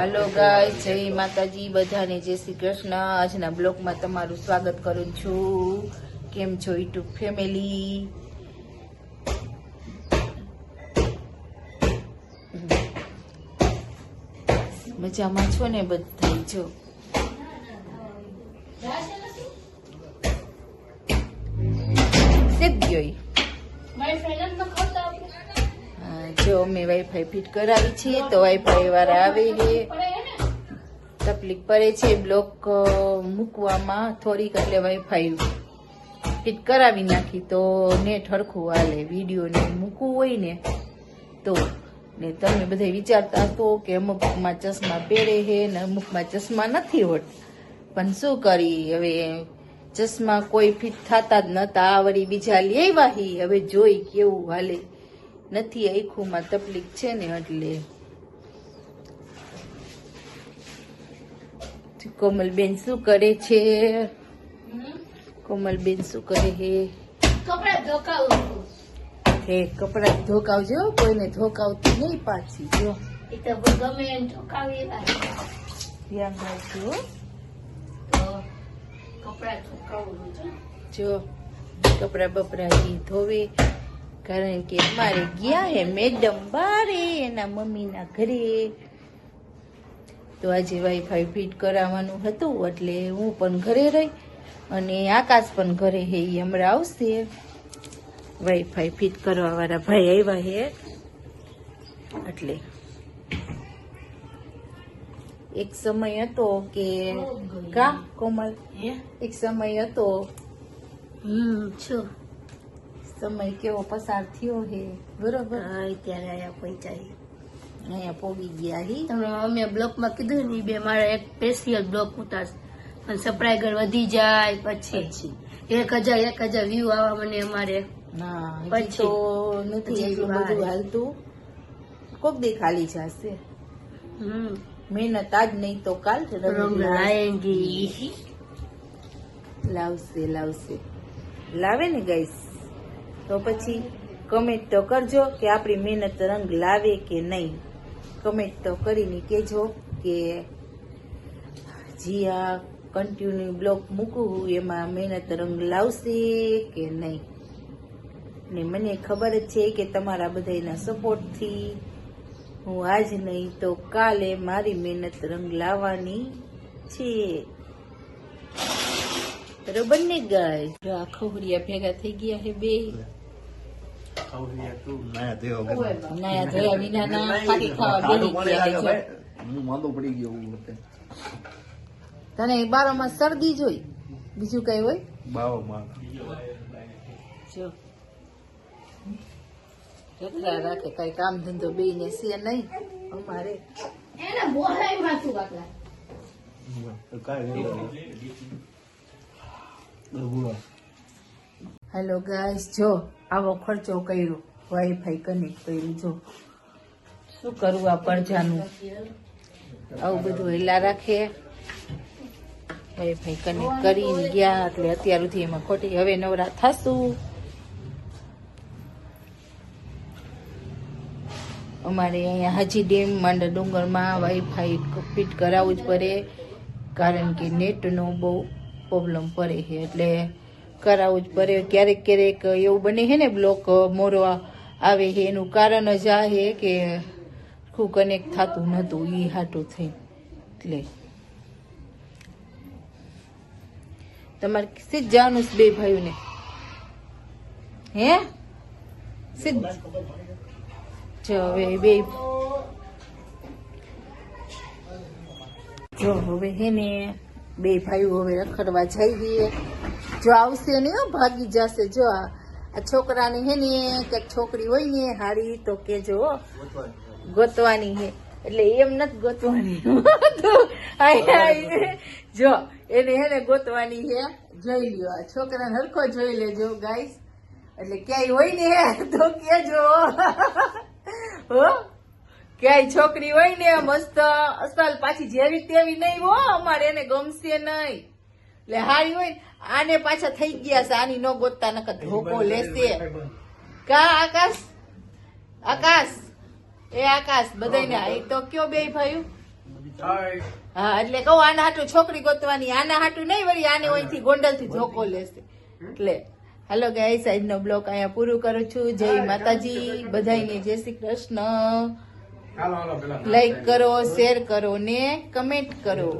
હાલો ગાય જય માતાજી. બધાને જય શ્રી કૃષ્ણ. આજના બ્લોગમાં તમારું સ્વાગત કરું છું. કેમ છો યુટ્યુબ ફેમિલી? મજામાં છો ને બધા જો. સેજ ગયો ઈ. હા, જો અમે વાઈફાઈ ફિટ કરાવી છીએ તો વાઈફાઈ વાળા આવે છે. તકલીફ પડે છે બ્લોક મૂકવામાં થોડીક એટલે વાઈફાઈ ફિટ કરાવી નાખી તો નેટ હરખું હાલે વીડિયો ને મૂકવું હોય ને તો. ને તમે બધા વિચારતા હતો કે અમુકમાં ચશ્મા પહેરે છે ને અમુકમાં ચશ્મા નથી હોતા. પણ શું કરી હવે ચશ્મા કોઈ ફિટ થતા જ નતા, આ વળી બીજા લેવા હવે જોઈ કેવું હાલે. નથી આખુંમાં તકલીફ છે ને એટલે. કોમલબેન શું કરે છે? કોમલબેન શું કરે છે? કપડા ધોકાવું હે કપડા ધોકાવજો કોઈને ધોકાવતી નહીં પાછી જો. એ તો ગમે એમ ધોકાવી ધ્યાન રાખજો. કપડા ધોકાવું જો કપડા બપડા ધોવે કારણ કે અમારે ગયા હે મેડમ બારે એના મમ્મીના ઘરે. તો આજે વાઈફાઈ ફિટ કરાવવાનું હતું એટલે હું પણ ઘરે રહી અને આકાશ પણ ઘરે હે એ હમણાં આવશે. વાઈફાઈ ફિટ કરવા વાળા ભાઈ આવ્યા હે. એટલે એક સમય હતો કે કા કોમલ? એક સમય હતો. હમ છો. સમય કેવો પસાર થયો હે? બરોબર? હા અત્યારે આયા પહોંચાઈ અહીંયા પોગી ગયા હી? તમે અમે બ્લોકમાં કીધું ને બે મારે એક સ્પેશિયલ બ્લોક ઉતારશે. અને સબસ્ક્રાઈબર વધી જાય પછી. એક હજાર એક હજાર વ્યૂ આવવા મને અમારે. પછી? નથી એટલું બધું હાલતું. કોક દે ખાલી જશે હમ. મહેનત આજ નહીં તો કાલ રંગ લાએંગી લાવશે લાવશે. લાવે ને ગાઈસ તો પછી કમેન્ટ તો કરજો કે આપણી મહેનત રંગ લાવે કે નહીં. કમેન્ટ તો કરીને કહેજો કે જી આ કન્ટિન્યુ બ્લોક મૂકું એમાં મહેનત રંગ લાવશે કે નહીં? ને મને ખબર જ છે કે તમારા બધાના સપોર્ટથી હું આજ નહીં તો કાલે મારી મહેનત રંગ લાવવાની છે. બરોબર ને ગાય આખો ભેગા થઈ ગયા છે બે. નાયા. હું માંદો પડી ગયો હું વખતે. તને બારોમાં શરદી જોઈ? બીજું કઈ હોય? જો. જતરા રાખે કઈ કામ ધંધો બે ને છે નહીં. અમારે. એને બોલાય હેલો ગાઈસ જો, આવો ખર્ચો કર્યો. વાઈફાઈ કનેક્ટ કર્યું. જો, શું કરવું આ પડજાનું? આવું બધું હેલા રાખે. વાઈફાઈ કનેક્ટ કરીને ગયા એટલે અત્યાર એમાં ખોટી. હવે નવરા થશું. અમારે અહીંયા હાજી ડેમ માંડા ડુંગરમાં વાઈફાઈ ફિટ કરાવવું જ પડે, કારણ કે નેટનો બહુ પ્રોબ્લેમ પડે છે. એટલે કરાવવું જ પડે. ક્યારેક ક્યારેક એવું બને છે ને, બ્લોક મોરો આવે છે. એનું કારણ જ આ છે કે ખૂબ કનેક્ટ થતું નહોતું. એ હાટું થઈ એટલે તમારે સીધ જવાનું બે ભાઈઓને. હે? સીધ જો. હવે બે. જો હવે હે ને, બે ભાઈઓ હવે રખડવા જઈએ જો આવશે ને હો, ભાગી જશે. જો આ છોકરાને હે ને કે છોકરી હોય ને હારી તો કેજો હો. ગોતવાની હે. એટલે એમ નથી ગોતવાની. જો એને હે ને ગોતવાની હે. જોઈ લ્યો આ છોકરાને હરખો જોઈ લેજો ગાઈસ એટલે ક્યાંય હોય ને તો કેજો. હો. ક્યાંય છોકરી હોય ને મસ્ત અસલ પાછી જેવી તેવી નહીં હો અમારે એને ગમશે નહીં. એટલે હારી હોય આને પાછા થઈ ગયા છે આની નો ગોતતા નકર ધોકો લેશે. કા આકાશ? આકાશ. એ આકાશ બધાને આ તો કયો બે ભાઈ હા એટલે કહું આના હાટું છોકરી ગોતવાની આના હાટું નહીં વળી આને અહીંથી ગોંડલથી ધોકો લેશે. એટલે હાલો ગાઈસ આજનો બ્લોક અહીંયા પૂરું કરું છું. જય માતાજી. બધાને જય શ્રી કૃષ્ણ. લાઈક કરો શેર કરો ને કમેન્ટ કરો.